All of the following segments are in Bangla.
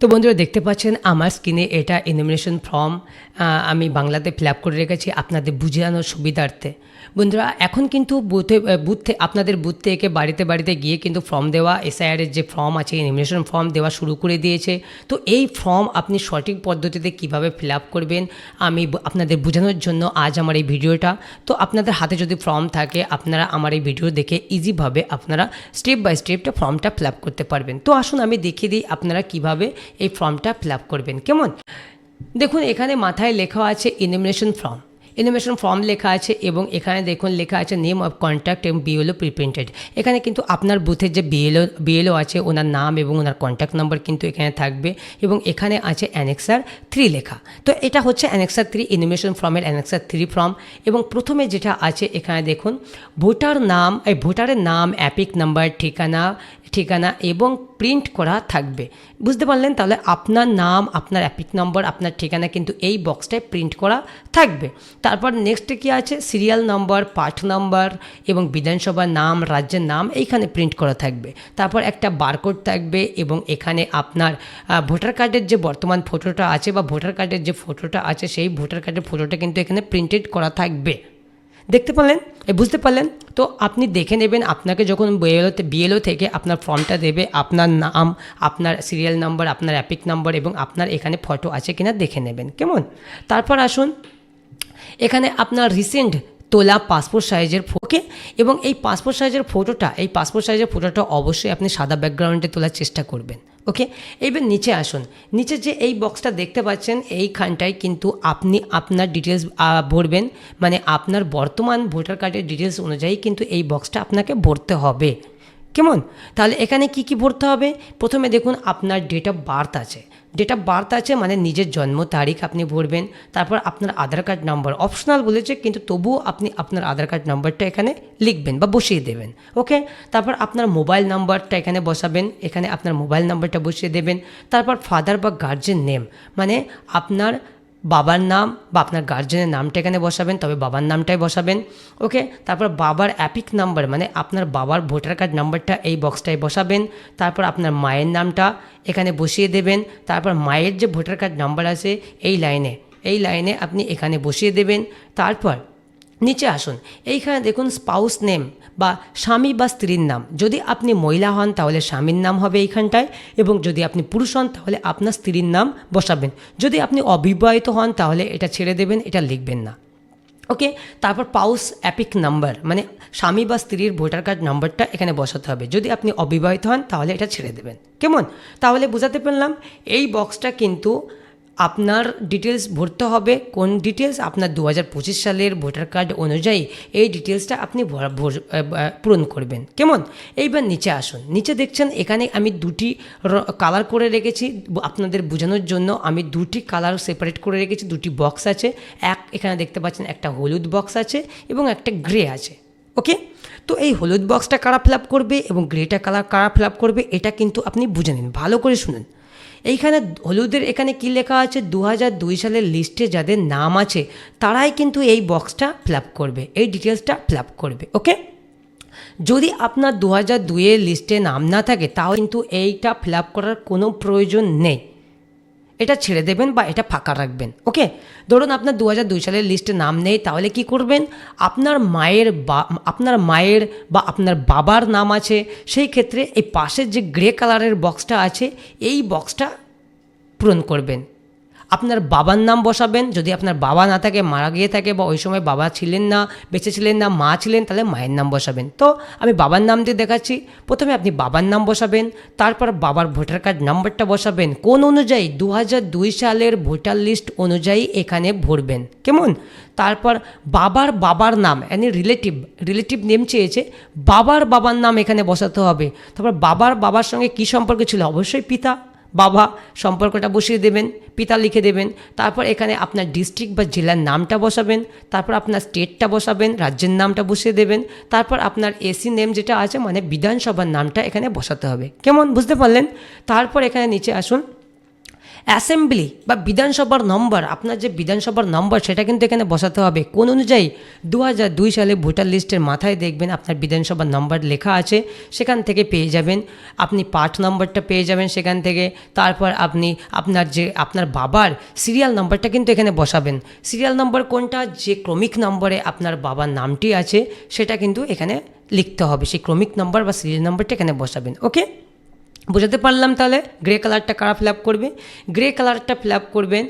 তো বন্ধুরা দেখতে পাচ্ছেন আমার স্ক্রিনে এটা এনিমিনেশন ফর্ম আমি বাংলাতে ফিল আপ করে রেখেছি আপনাদের বুঝানোর সুবিধার্থে। বন্ধুরা, এখন কিন্তু বুথে বুথে, আপনাদের বুথ থেকে বাড়িতে বাড়িতে গিয়ে কিন্তু ফর্ম দেওয়া এসআইআরের যে ফর্ম আছে এনিমিনেশন ফর্ম দেওয়া শুরু করে দিয়েছে। তো এই ফর্ম আপনি সঠিক পদ্ধতিতে কীভাবে ফিল আপ করবেন, আমি আপনাদের বোঝানোর জন্য আজ আমার এই ভিডিওটা। তো আপনাদের হাতে যদি ফর্ম থাকে, আপনারা আমার এই ভিডিও দেখে ইজিভাবে আপনারা স্টেপ বাই স্টেপটা ফর্মটা ফিল আপ করতে পারবেন। তো আসুন আমি দেখিয়ে দিই আপনারা কীভাবে এই ফর্মটা ফিল করবেন। কেমন? দেখুন এখানে মাথায় লেখা আছে ইনিমিনেশন ফর্ম ইনোভেশন ফর্ম লেখা আছে এবং এখানে দেখুন লেখা আছে নেম অফ কন্ট্যাক্ট এবং বিএলও প্রিপ্রিন্টেড এখানে কিন্তু আপনার বুথের যে বিএলও বিএলও আছে, ওনার নাম এবং ওনার কন্ট্যাক্ট নাম্বার কিন্তু এখানে থাকবে এবং এখানে আছে অ্যানেক্সার থ্রি লেখা। তো এটা হচ্ছে অ্যানেক্সার থ্রি ইনোভেশন ফর্মের অ্যানেক্সার থ্রি ফর্ম এবং প্রথমে যেটা আছে এখানে দেখুন ভোটার নাম, এই ভোটারের নাম অ্যাপিক নাম্বার ঠিকানা ঠিকানা এবং প্রিন্ট করা থাকবে। বুঝতে পারলেন? তাহলে আপনার নাম, আপনার অ্যাপিক নম্বর আপনার ঠিকানা কিন্তু এই বক্সটায় প্রিন্ট করা থাকবে। তারপর নেক্সটে কি আছে? সিরিয়াল নম্বর পাঠ নাম্বার এবং বিধানসভার নাম, রাজ্যের নাম এইখানে প্রিন্ট করা থাকবে। তারপর একটা বারকোড থাকবে এবং এখানে আপনার ভোটার কার্ডের যে বর্তমান ফটোটা আছে বা ভোটার কার্ডের যে ফটোটা আছে, সেই ভোটার কার্ডের ফটোটা কিন্তু এখানে প্রিন্টেড করা থাকবে। দেখতে পারলেন বুঝতে পারলেন? তো আপনি দেখে নেবেন, আপনাকে যখন বিএলওতে বিএলও থেকে আপনার ফর্মটা দেবে, আপনার নাম, আপনার সিরিয়াল নাম্বার আপনার অ্যাপিক নাম্বার এবং আপনার এখানে ফটো আছে কিনা দেখে নেবেন। কেমন? তারপর আসুন এখানে আপনার রিসেন্ট তোলা পাসপোর্ট সাইজের ফোকে এবং এই পাসপোর্ট সাইজের ফটোটা এই পাসপোর্ট সাইজের ফটোটা অবশ্যই আপনি সাদা ব্যাকগ্রাউন্ডে তোলার চেষ্টা করবেন ওকে এইবার নিচে আসুন, নিচে যে এই বক্সটা দেখতে পাচ্ছেন, এইখানটায় কিন্তু আপনি আপনার ডিটেলস ভরবেন মানে আপনার বর্তমান ভোটার কার্ডের ডিটেলস অনুযায়ী কিন্তু এই বক্সটা আপনাকে ভরতে হবে কেমন? তাহলে এখানে কি কি ভরতে হবে? প্রথমে দেখুন আপনার ডেট অফ বার্থ আছে। ডেট অফ বার্থ আছে মানে নিজের জন্ম তারিখ আপনি ভরবেন। তারপর আপনার আধার কার্ড নাম্বার অপশনাল বলেছে, কিন্তু তবুও আপনি আপনার আধার কার্ড নাম্বারটা এখানে লিখবেন বা বসিয়ে দেবেন। ওকে তারপর আপনার মোবাইল নাম্বারটা এখানে বসাবেন। এখানে আপনার মোবাইল নাম্বারটা বসিয়ে দেবেন। তারপর ফাদার বা গার্জেন নেম মানে আপনার বাবার নাম বা আপনার গার্জেনের নামটা এখানে বসাবেন, তবে বাবার নামটাই বসাবেন ওকে তারপর বাবার অ্যাপিক নাম্বার মানে আপনার বাবার ভোটার কার্ড নাম্বারটা এই বক্সটায় বসাবেন, তারপর আপনার মায়ের নামটা এখানে বসিয়ে দেবেন, তারপর মায়ের যে ভোটার কার্ড নাম্বার আছে এই লাইনে এই লাইনে আপনি এখানে বসিয়ে দেবেন, তারপর নিচে আসুন। এইখানে দেখুন স্পাউস নেম বা স্বামী বা স্ত্রীর নাম। যদি আপনি মহিলা হন, তাহলে স্বামীর নাম হবে এইখানটায় এবং যদি আপনি পুরুষ হন, তাহলে আপনার স্ত্রীর নাম বসাবেন। যদি আপনি অবিবাহিত হন, তাহলে এটা ছেড়ে দেবেন, এটা লিখবেন না। ওকে? তারপর পাউস অ্যাপিক নাম্বার মানে স্বামী বা স্ত্রীর ভোটার কার্ড নাম্বারটা এখানে বসাতে হবে। যদি আপনি অবিবাহিত হন, তাহলে এটা ছেড়ে দেবেন। কেমন? তাহলে বোঝাতে পারলাম, এই বক্সটা কিন্তু আপনার ডিটেলস ভরতে হবে। কোন ডিটেলস আপনার দু হাজার পঁচিশ সালের ভোটার কার্ড অনুযায়ী এই ডিটেলসটা আপনি পূরণ করবেন। কেমন? এইবার নিচে আসুন। নিচে দেখছেন, এখানে আমি দুটি কালার করে রেখেছি। আপনাদের বোঝানোর জন্য আমি দুটি কালার সেপারেট করে রেখেছি। দুটি বক্স আছে। এক, এখানে দেখতে পাচ্ছেন একটা হলুদ বক্স আছে এবং একটা গ্রে আছে। ওকে তো এই হলুদ বক্সটা কারা ফিল করবে এবং গ্রেটা কালার কারা ফিল করবে, এটা কিন্তু আপনি বুঝে নিন। ভালো করে শুনুন। এইখানে হলুদের এখানে কি লেখা আছে? দু হাজার দুই সালের লিস্টে যাদের নাম আছে, তারাই কিন্তু এই বক্সটা ফিল করবে, এই ডিটেলসটা ফিল করবে, ওকে? যদি আপনার দু হাজার দুইয়ের লিস্টে নাম না থাকে, তাও কিন্তু এইটা ফিল করার কোনো প্রয়োজন নেই। এটা ছেড়ে দেবেন বা এটা ফাঁকা রাখবেন, ওকে? ধরুন আপনার দু হাজার দুই সালের লিস্টে নাম নেই, তাহলে কি করবেন? আপনার মায়ের বা, আপনার মায়ের বা আপনার বাবার নাম আছে, সেই ক্ষেত্রে এই পাশের যে গ্রে কালারের বক্সটা আছে, এই বক্সটা পূরণ করবেন। আপনার বাবার নাম বসাবেন। যদি আপনার বাবা না থাকে, মারা গিয়ে থাকে বা ওই সময় বাবা ছিলেন না, বেঁচে ছিলেন না, মা ছিলেন, তাহলে মায়ের নাম বসাবেন। তো আমি বাবার নাম দিয়ে দেখাচ্ছি। প্রথমে আপনি বাবার নাম বসাবেন, তারপর বাবার ভোটার কার্ড নাম্বারটা বসাবেন। কোন অনুযায়ী? দু সালের ভোটার লিস্ট অনুযায়ী এখানে ভরবেন। কেমন? তারপর বাবার বাবার নাম মানে রিলেটিভ রিলেটিভ নেম চেয়েছে, বাবার বাবার নাম এখানে বসাতে হবে। তারপর বাবার বাবার সঙ্গে কী সম্পর্ক ছিল? অবশ্যই পিতা। বাবা সম্পর্কটা বসিয়ে দেবেন, পিতা লিখে দেবেন, তারপর এখানে আপনার ডিস্ট্রিক্ট বা জেলার নামটা বসাবেন, তারপর আপনার স্টেটটা বসাবেন, রাজ্যের নামটা বসিয়ে দেবেন, তারপর আপনার এসি নেম যেটা আছে মানে বিধানসভার নামটা এখানে বসাতে হবে। কেমন? বুঝতে পারলেন? তারপর এখানে নিচে আসুন। অ্যাসেম্বলি বা বিধানসভার নম্বর, আপনার যে বিধানসভার নম্বর সেটা কিন্তু এখানে বসাতে হবে। কোন অনুযায়ী দু দুই সালে ভোটার লিস্টের মাথায় দেখবেন আপনার বিধানসভার নম্বর লেখা আছে, সেখান থেকে পেয়ে যাবেন। আপনি পার্ট নম্বরটা পেয়ে যাবেন সেখান থেকে। তারপর আপনি আপনার যে, আপনার বাবার সিরিয়াল নম্বরটা কিন্তু এখানে বসাবেন। সিরিয়াল নম্বর কোনটা? যে ক্রমিক নম্বরে আপনার বাবার নামটি আছে, সেটা কিন্তু এখানে লিখতে হবে। সেই ক্রমিক নম্বর বা সিরিয়াল নম্বরটা এখানে বসাবেন, ওকে? বোঝাতে পারলাম তাহলে? গ্রে কালারটা কারা ফিল করবে? গ্রে কালারটা ফিল করবেন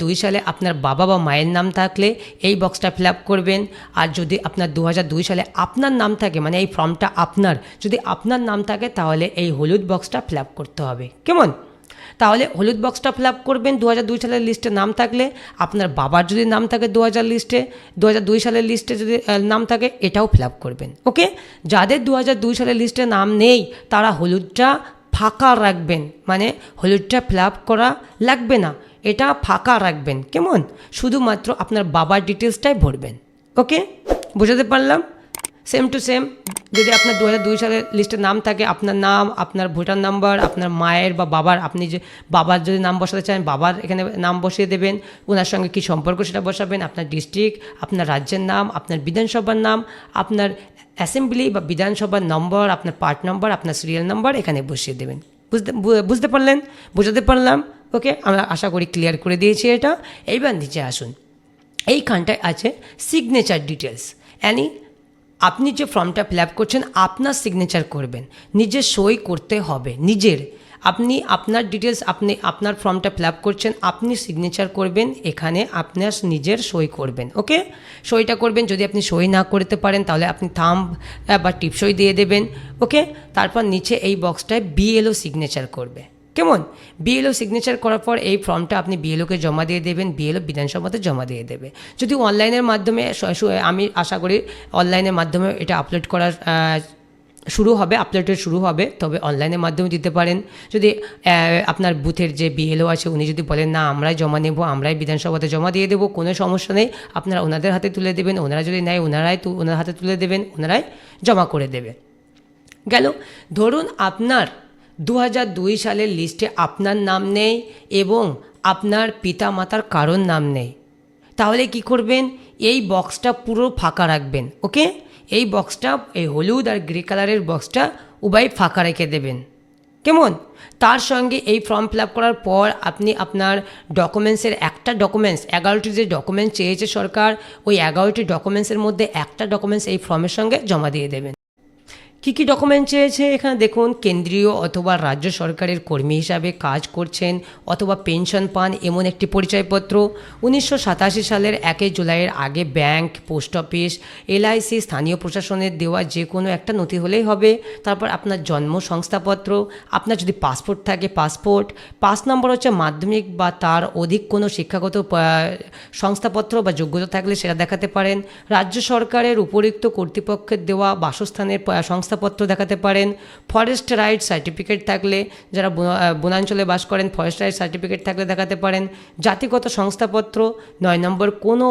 দু সালে আপনার বাবা বা মায়ের নাম থাকলে এই বক্সটা ফিল করবেন। আর যদি আপনার দু সালে আপনার নাম থাকে মানে এই ফর্মটা আপনার, যদি আপনার নাম থাকে তাহলে এই হলুদ বক্সটা ফিল করতে হবে। কেমন? তাহলে হলুদ বক্সটা ফিল আপ করবেন দু দুই সালের লিস্টে নাম থাকলে। আপনার বাবার যদি নাম থাকে দু হাজার লিস্টে দু দুই সালের লিস্টে যদি নাম থাকে, এটাও ফিল করবেন ওকে যাদের দু দুই সালের লিস্টে নাম নেই, তারা হলুদটা ফাঁকা রাখবেন মানে হলুদটা ফিল আপ করা লাগবে না, এটা ফাঁকা রাখবেন, কেমন? শুধুমাত্র আপনার বাবার ডিটেলসটাই ভরবেন ওকে বোঝাতে পারলাম? সেম টু সেম যদি আপনার দু হাজার দুই সালের লিস্টে নাম থাকে, আপনার নাম, আপনার ভোটার নাম্বার আপনার মায়ের বা বাবার, আপনি যে, বাবার যদি নাম বসাতে চান, বাবার এখানে নাম বসিয়ে দেবেন ওনার সঙ্গে কী সম্পর্ক সেটা বসাবেন, আপনার ডিস্ট্রিক্ট আপনার রাজ্যের নাম, আপনার বিধানসভার নাম, আপনার অ্যাসেম্বলি বা বিধানসভার নম্বর আপনার পার্ট নম্বর আপনার সিরিয়াল নম্বর এখানে বসিয়ে দেবেন। বুঝতে বুঝতে পারলেন? বোঝাতে পারলাম? ওকে আমরা আশা করি ক্লিয়ার করে দিয়েছি এটা। এইবার নিচে আসুন। এইখানটায় আছে সিগনেচার ডিটেলস অ্যানি আপনি যে ফর্মটা ফিল আপ করছেন, আপনার সিগনেচার করবেন। নিজের সই করতে হবে, নিজের। আপনি আপনার ডিটেলস আপনি আপনার ফর্মটা ফিল আপ করছেন, আপনি সিগনেচার করবেন, এখানে আপনার নিজের সই করবেন, ওকে? সইটা করবেন, যদি আপনি সই না করতে পারেন, তাহলে আপনি থাম বা টিপসই দিয়ে দেবেন, ওকে? তারপর নিচে এই বক্সটায় বিএলও সিগনেচার করবে। কেমন? বিএলও সিগনেচার করার পর এই ফর্মটা আপনি বিএলওকে জমা দিয়ে দেবেন বিএলও বিধানসভাতে জমা দিয়ে দেবে। যদি অনলাইনের মাধ্যমে আমি আশা করি অনলাইনের মাধ্যমে এটা আপলোড করার শুরু হবে আপলোডের শুরু হবে, তবে অনলাইনের মাধ্যমে দিতে পারেন। যদি আপনার বুথের যে বিএলও আছে, উনি যদি বলেন, না, আমরাই জমা নেব, আমরাই বিধানসভাতে জমা দিয়ে দেবো, কোনো সমস্যা নেই। আপনারা ওনাদের হাতে তুলে দেবেন, ওনারা যদি নেয়, ওনারাই ওনার হাতে তুলে দেবেন, ওনারাই জমা করে দেবে। গেল। ধরুন আপনার দু সালের লিস্টে আপনার নাম নেই এবং আপনার পিতা মাতার কারোর নাম নেই। তাহলে কি করবেন? এই বক্সটা পুরো ফাঁকা রাখবেন, ওকে? এই বক্সটা, এই হলুদ আর গ্রে কালারের বক্সটা উভয় ফাঁকা রেখে দেবেন। কেমন? তার সঙ্গে এই ফর্ম ফিল করার পর আপনি আপনার ডকুমেন্টসের একটা ডকুমেন্টস এগারোটি যে ডকুমেন্টস চেয়েছে সরকার, ওই এগারোটি ডকুমেন্টসের মধ্যে একটা ডকুমেন্টস এই ফর্মের সঙ্গে জমা দিয়ে দেবেন। কী কী ডকুমেন্ট চেয়েছে? এখানে দেখুন, কেন্দ্রীয় অথবা রাজ্য সরকারের কর্মী হিসাবে কাজ করছেন অথবা পেনশন পান এমন একটি পরিচয়পত্র। উনিশশো সাতাশি সালের একই জুলাইয়ের আগে ব্যাংক, পোস্ট অফিস, এলআইসি, স্থানীয় প্রশাসনের দেওয়া যে কোনো একটা নথি হলেই হবে। তারপর আপনার জন্ম সংস্থাপত্র আপনার যদি পাসপোর্ট থাকে, পাসপোর্ট। পাস নম্বর হচ্ছে মাধ্যমিক বা তার অধিক কোনো শিক্ষাগত সংস্থাপত্র বা যোগ্যতা থাকলে সেটা দেখাতে পারেন। রাজ্য সরকারের উপরিক্ত কর্তৃপক্ষের দেওয়া বাসস্থানের প- শংসাপত্র দেখাতে পারেন ফরেস্ট রাইট সার্টিফিকেট থাকলে, যারা বনাঞ্চলে বাস করেন ফরেস্ট রাইট সার্টিফিকেট থাকলে দেখাতে পারেন। জাতিগত শংসাপত্র নয় নম্বর, কোনো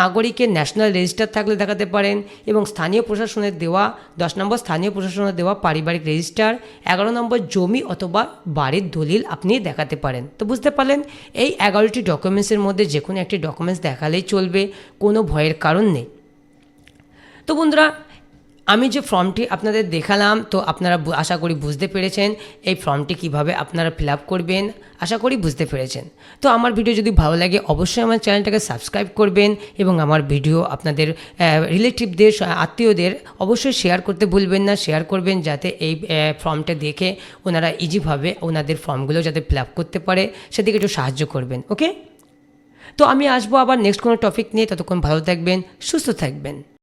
নাগরিকের ন্যাশনাল রেজিস্টার থাকলে দেখাতে পারেন এবং স্থানীয় প্রশাসনের দেওয়া, দশ নম্বর, স্থানীয় প্রশাসনের দেওয়া পারিবারিক রেজিস্টার এগারো নম্বর, জমি অথবা বাড়ির দলিল আপনি দেখাতে পারেন। তো বুঝতে পারলেন? এই এগারোটি ডকুমেন্টসের মধ্যে যে কোনো একটি ডকুমেন্টস দেখালেই চলবে, কোনো ভয়ের কারণ নেই। তো বন্ধুরা আমি যে ফর্মটি আপনাদের দেখালাম, তো আপনারা আশা করি বুঝতে পেরেছেন এই ফর্মটি কীভাবে আপনারা ফিল করবেন। আশা করি বুঝতে পেরেছেন। তো আমার ভিডিও যদি ভালো লাগে, অবশ্যই আমার চ্যানেলটাকে সাবস্ক্রাইব করবেন এবং আমার ভিডিও আপনাদের রিলেটিভদের আত্মীয়দের অবশ্যই শেয়ার করতে ভুলবেন না। শেয়ার করবেন যাতে এই ফর্মটা দেখে ওনারা ইজিভাবে ওনাদের ফর্মগুলো যাতে ফিল করতে পারে। সেদিকে একটু সাহায্য করবেন, ওকে? তো আমি আসব আবার নেক্সট কোনো টপিক নিয়ে। ততক্ষণ ভালো থাকবেন, সুস্থ থাকবেন।